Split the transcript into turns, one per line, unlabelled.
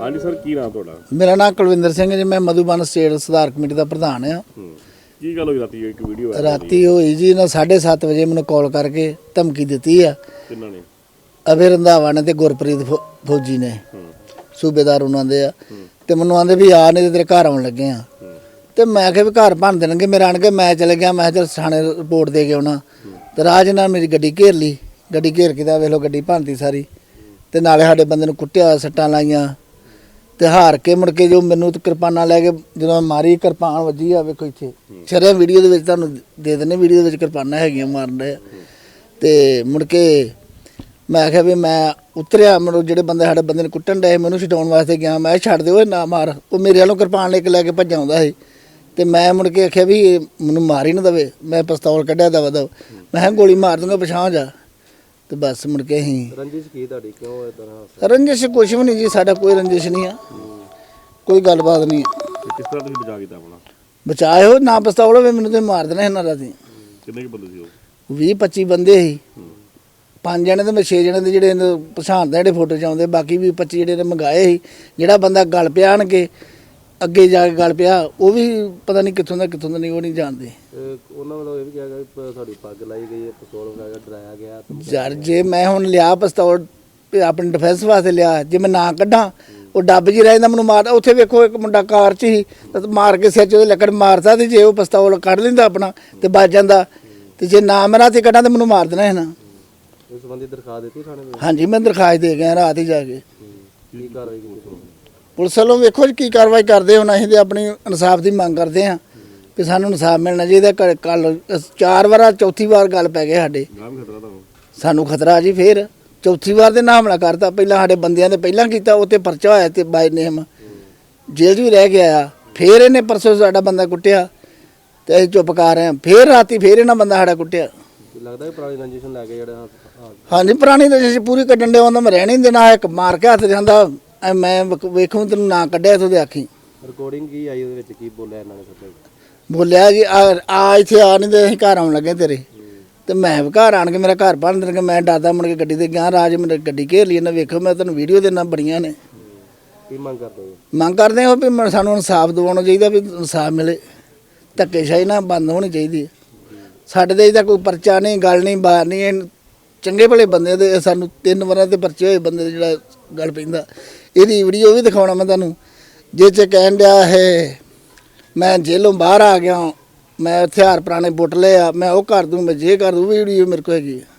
ਹਾਂਜੀ ਸਰ ਕੀ ਨਾਮ ਤੁਹਾਡਾ?
ਮੇਰਾ ਨਾਮ ਕੁਲਵਿੰਦਰ ਸਿੰਘ ਜੀ ਮੈਂ ਮਧੂਬਨ ਸਟੇਟ ਸੁਧਾਰ ਕਮੇਟੀ ਦਾ ਪ੍ਰਧਾਨ ਆ
ਹੂੰ। ਕੀ ਗੱਲ ਹੋਈ? ਰਾਤੀ ਇੱਕ ਵੀਡੀਓ ਆਈ
ਰਾਤੀ ਹੋਈ ਜੀ ਨਾ 7:30 ਵਜੇ ਮੈਨੂੰ ਕਾਲ ਕਰਕੇ ਧਮਕੀ ਦਿੱਤੀ ਆ।
ਕਿੰਨਾਂ ਨੇ?
ਅਭੇ ਰੰਧਾਵਾ ਨੇ ਤੇ ਗੁਰਪ੍ਰੀਤ ਫੌ- ਫੌਜੀ ਨੇ।
ਹੂੰ।
ਸੂਬੇਦਾਰ ਉਹਨਾਂ ਦੇ ਆ। ਤੇ ਮੈਨੂੰ ਆਂਦੇ ਵੀ ਆ ਨਹੀਂ ਤੇ ਤੇਰੇ ਘਰ ਆਉਣ ਲੱਗੇ ਆ।
ਹੂੰ।
ਤੇ ਮੈਂ ਕਿਹਾ ਵੀ ਘਰ ਭੰਨ ਦੇਣਗੇ ਮੇਰੇ ਆਣ ਕੇ ਮੈਂ ਚਲੇ ਗਿਆ ਮੈਂ ਚਲ ਥਾਣੇ ਰਿਪੋਰਟ ਦੇ ਕੇ ਆਉਣਾ। ਤੇ ਰਾਜ ਨਾਲ ਮੇਰੀ ਗੱਡੀ ਘੇਰ ਲਈ। ਗੱਡੀ ਘੇਰ ਕੇ ਤਾਂ ਵੇਖ ਲਓ ਗੱਡੀ ਭੰਨਤੀ ਸਾਰੀ। ਤੇ ਨਾਲੇ ਸਾਡੇ ਬੰਦੇ ਨੂੰ ਕੁੱਟਿਆ ਸੱਟਾਂ ਲਾਈਆਂ। ਤੇ ਹਾਰ ਕੇ ਮੁੜ ਕੇ ਜੋ ਮੈਨੂੰ ਤੇ ਕਿਰਪਾਨਾਂ ਲੈ ਕੇ ਜਦੋਂ ਮਾਰੀ ਕਿਰਪਾਨ ਵੱਜੀ ਆ, ਵੇਖੋ ਇੱਥੇ। ਸ਼ਰਿਆ ਵੀਡੀਓ ਦੇ ਵਿੱਚ ਤੁਹਾਨੂੰ ਦੇ ਦਿੰਨੇ ਵੀਡੀਓ ਦੇ ਵਿੱਚ ਕਿਰਪਾਨਾਂ ਹੈਗੀਆਂ ਮਾਰਨ ਦੇ। ਤੇ ਮੁੜ ਕੇ ਮੈਂ ਆਖਿਆ ਵੀ ਮੈਂ ਉਤਰਿਆ, ਮੈਨੂੰ ਜਿਹੜੇ ਬੰਦੇ ਸਾਡੇ ਬੰਦੇ ਨੇ ਕੁੱਟਣ ਡਏ ਮੈਨੂੰ ਛਡਾਉਣ ਵਾਸਤੇ ਗਿਆ। ਮੈਂ ਕਿਹਾ, ਛੱਡ ਦਿਓ ਇਹ ਨਾ ਮਾਰ। ਉਹ ਮੇਰੇ ਵੱਲੋਂ ਕਿਰਪਾਨ ਲੈ ਕੇ ਲੈ ਕੇ ਭੱਜ ਆਉਂਦਾ ਸੀ। ਤੇ ਮੈਂ ਮੁੜ ਕੇ ਆਖਿਆ ਵੀ ਇਹ ਮੈਨੂੰ ਮਾਰ ਹੀ ਨਾ ਦਵੇ। ਮੈਂ ਪਿਸਤੌਲ ਕੱਢਿਆ ਦਵਾ ਦਵ। ਮੈਂ ਕਿਹਾ, ਗੋਲੀ ਮਾਰ ਦੂੰਗਾ ਪਛਾਣ ਜਾ। ਤੇ ਬਸ ਮੁੜ ਕੇ ਅਸੀਂ
ਰੰਜਿਸ਼ ਕੀ ਤੁਹਾਡੀ? ਕਿਉਂ ਤਰ੍ਹਾਂ
ਰੰਜਿਸ਼ ਕੁਛ ਵੀ ਨਹੀਂ ਜੀ ਸਾਡਾ ਕੋਈ ਰੰਜਿਸ਼ ਨਹੀਂ ਆ। ਕੋਈ ਗੱਲਬਾਤ ਨਹੀਂ
ਤੇ ਕਿਸ ਤਰ੍ਹਾਂ ਤੁਸੀਂ ਬਚਾ ਕੀਤਾ ਆਪਣਾ?
ਬਚਾਏ ਹੋ ਨਾ ਪਿਸਤੌਲ ਹੋਵੇ ਮੈਨੂੰ ਤੇ ਮਾਰ ਦੇਣਾ ਇਹਨਾਂ ਰਾਤੀ
ਕਿੰਨੇ ਕੁ ਬੰਦੇ ਸੀ ਉਹ?
20 25 ਬੰਦੇ ਸੀ। ਪੰਜ ਜਣੇ ਤੇ ਮੈਂ 6 ਜਣੇ ਦੇ ਜਿਹੜੇ ਇਹਨੂੰ ਪਛਾਣਦਾ ਜਿਹੜੇ ਫੋਟੋ ਚ ਆਉਂਦੇ ਬਾਕੀ ਵੀ 25 ਜਿਹੜੇ ਨੇ ਮੰਗਾਏ ਸੀ। ਜਿਹੜਾ ਬੰਦਾ ਗਲ ਪਿਆ ਆਣ ਕੇ ਅੱਗੇ ਜਾ ਕੇ ਗਲ ਪਿਆ ਉਹ ਵੀ ਪਤਾ ਨਹੀਂ ਕਿੱਥੋਂ ਦਾ ਕਿੱਥੋਂ ਦਾ ਨਹੀਂ ਉਹ ਨਹੀਂ ਜਾਣਦੇ।
ਉਹਨਾਂ ਵੱਲੋਂ ਇਹ ਵੀ ਕਿਹਾ ਗਿਆ ਕਿ ਪ- ਪੱਗ ਲਾਈ ਗਈ ਹੈ ਪਿਸਤੌਲ ਵਗੈਰਾ ਡਰਾਇਆ ਗਿਆ
ਯਾਰ ਜੇ ਮੈਂ ਹੁਣ ਲਿਆ ਪਿਸਤੌਲ ਤੇ ਆਪਣੇ ਡਿਫੈਂਸ ਵਾਸਤੇ ਲਿਆ ਜੇ ਮੈਂ ਨਾ ਕੱਢਾਂ ਉਹ ਡੱਬ ਜੀ ਰਹਿੰਦਾ ਮੈਨੂੰ ਮਾਰਦਾ ਉੱਥੇ ਵੇਖੋ ਇੱਕ ਮੁੰਡਾ ਕਾਰ 'ਚ ਹੀ ਤੇ ਮਾਰ ਕੇ ਸਿਰ 'ਚ ਉਹਦੇ ਲੱਕੜ ਮਾਰਦਾ ਤੇ ਜੇ ਉਹ ਪਿਸਤੌਲ ਕੱਢ ਲੈਂਦਾ ਆਪਣਾ ਤੇ ਬਚ ਜਾਂਦਾ। ਤੇ ਜੇ ਨਾ ਮੈਂ ਰਾਤੀ ਕੱਢਾਂ ਤੇ ਮੈਨੂੰ ਮਾਰ ਦੇਣਾ ਹੈ ਨਾ
ਇਸ ਸੰਬੰਧੀ ਦਰਖਾਸਤ ਦਿੱਤੀ ਥਾਣੇ ਵਿੱਚ
ਹਾਂਜੀ ਮੈਂ ਦਰਖਾਸਤ ਦੇ ਗਿਆ ਰਾਤ ਹੀ ਜਾ ਕੇ।
ਕੀ ਕਾਰਵਾਈ ਕੀਤੀ ਪੁਲਿਸ
ਵੱਲੋਂ ਵੇਖੋ ਜੀ ਕੀ ਕਾਰਵਾਈ ਕਰਦੇ ਹੁਣ ਅਸੀਂ ਤੇ ਆਪਣੀ ਇਨਸਾਫ ਦੀ ਮੰਗ ਕਰਦੇ ਹਾਂ ਕਿ ਸਾਨੂੰ ਇਨਸਾਫ ਮਿਲਣਾ ਚਾਹੀਦਾ। ਕੱਲ ਚਾਰ ਵਾਰ ਚੌਥੀ ਵਾਰ ਗੱਲ ਪੈ ਗਈ ਸਾਡੇ। ਸਾਨੂੰ ਖਤਰਾ ਜੀ ਫੇਰ। ਚੌਥੀ ਵਾਰ ਦੇ ਨਾ ਹਮਲਾ ਕਰਤਾ। ਪਹਿਲਾਂ ਸਾਡੇ ਬੰਦਿਆਂ ਨੇ ਪਹਿਲਾਂ ਕੀਤਾ ਉਹ ਤੇ ਪਰਚਾ ਹੋਇਆ ਤੇ ਬਾਈ ਨੇਮ ਜੇਲ੍ਹ 'ਚ ਵੀ ਰਹਿ ਕੇ ਆਇਆ। ਫੇਰ ਇਹਨੇ ਪਰਸੋਂ ਸਾਡਾ ਬੰਦਾ ਕੁੱਟਿਆ ਤੇ ਅਸੀਂ ਚੁੱਪ ਕਰ ਰਹੇ ਹਾਂ। ਫੇਰ ਰਾਤੀ ਫੇਰ ਇਹਨਾਂ ਬੰਦਾ ਸਾਡਾ ਕੁੱਟਿਆ।
ਲੱਗਦਾ ਕਿ ਪੁਰਾਣੀ ਰੰਜਿਸ਼ ਲੈ ਕੇ ਜਿਹੜਾ
ਹਾਂਜੀ ਪੁਰਾਣੀ ਅਸੀਂ ਪੂਰੀ ਕੱਢਣ ਦੇ ਆਉਂਦਾ ਮੈਂ ਰਹਿਣ ਦੇਣਾ। ਇੱਕ ਮਾਰ ਕੇ ਹੱਥ ਜਾਂਦਾ ਐ ਮੈਂ ਵੇਖ- ਵੇਖੂੰ ਤੈਨੂੰ ਨਾ ਕੱਢਿਆ ਤੂੰ ਤੇ ਆਖੀ
ਰਿਕਾਰਡਿੰਗ ਕੀ ਆਈ ਉਹਦੇ ਵਿੱਚ? ਕੀ ਬੋਲਿਆ ਇਹਨਾਂ ਨੇ ਸੱਚਾ
ਬੋਲਿਆ ਜੀ ਆ ਆ ਇੱਥੇ ਆ ਨਹੀਂ ਤੇ ਅਸੀਂ ਘਰ ਆਉਣ ਲੱਗੇ ਤੇਰੇ। ਤੇ ਮੈਂ ਵੀ ਘਰ ਆਣ ਕੇ ਮੇਰਾ ਘਰ ਭੰਨ ਦੇਣਗੇ ਮੈਂ ਡਰਦਾ ਮੁੜ ਕੇ ਗੱਡੀ ਤੇ ਗਿਆ ਰਾਜ ਮੇਰੀ ਗੱਡੀ ਘੇਰ ਲਈ ਇਹਨਾਂ ਵੇਖੋ ਮੈਂ ਤੁਹਾਨੂੰ ਵੀਡੀਓ ਦੇਣਾ ਬੜੀਆਂ ਨੇ।
ਕੀ ਮੰਗ ਕਰਦੇ ਹੋ?
ਮੰਗ ਕਰਦੇ ਹੋ ਵੀ ਮ- ਸਾਨੂੰ ਇਨਸਾਫ ਦਿਵਾਉਣਾ ਚਾਹੀਦਾ ਵੀ ਇਨਸਾਫ ਮਿਲੇ। ਧੱਕੇਸ਼ਾਹੀ ਨਾ ਬੰਦ ਹੋਣੀ ਚਾਹੀਦੀ ਹੈ। ਸਾਡੇ ਤੇ ਇਹਦਾ ਕੋਈ ਪਰਚਾ ਨਹੀਂ ਗੱਲ ਨਹੀਂ ਬਾਤ ਨਹੀਂ ਇਹ ਚੰਗੇ ਭਲੇ ਬੰਦੇ ਦੇ ਸਾਨੂੰ ਤਿੰਨ ਵਾਰਾਂ ਤੇ ਪਰਚੇ ਹੋਏ ਬੰਦੇ ਦੇ ਜਿਹੜਾ ਗੱਲ ਪੈਂਦਾ। ਇਹਦੀ ਵੀਡੀਓ ਵੀ ਦਿਖਾਉਣਾ ਮੈਂ ਤੁਹਾਨੂੰ। ਜਿਹ ਚ ਕਹਿਣ ਡਿਆ ਹੈ, ਮੈਂ ਜੇਲੋਂ ਬਾਹਰ ਆ ਗਿਆ ਮੈਂ ਹਥਿਆਰ ਪੁਰਾਣੇ ਬੁੱਟ ਲਏ ਆ, ਮੈਂ ਉਹ ਕਰ ਦੂੰ, ਮੈਂ ਜੇ ਕਰ ਦੂੰ ਵੀਡੀਓ ਮੇਰੇ ਕੋਲ ਹੈਗੀ ਆ।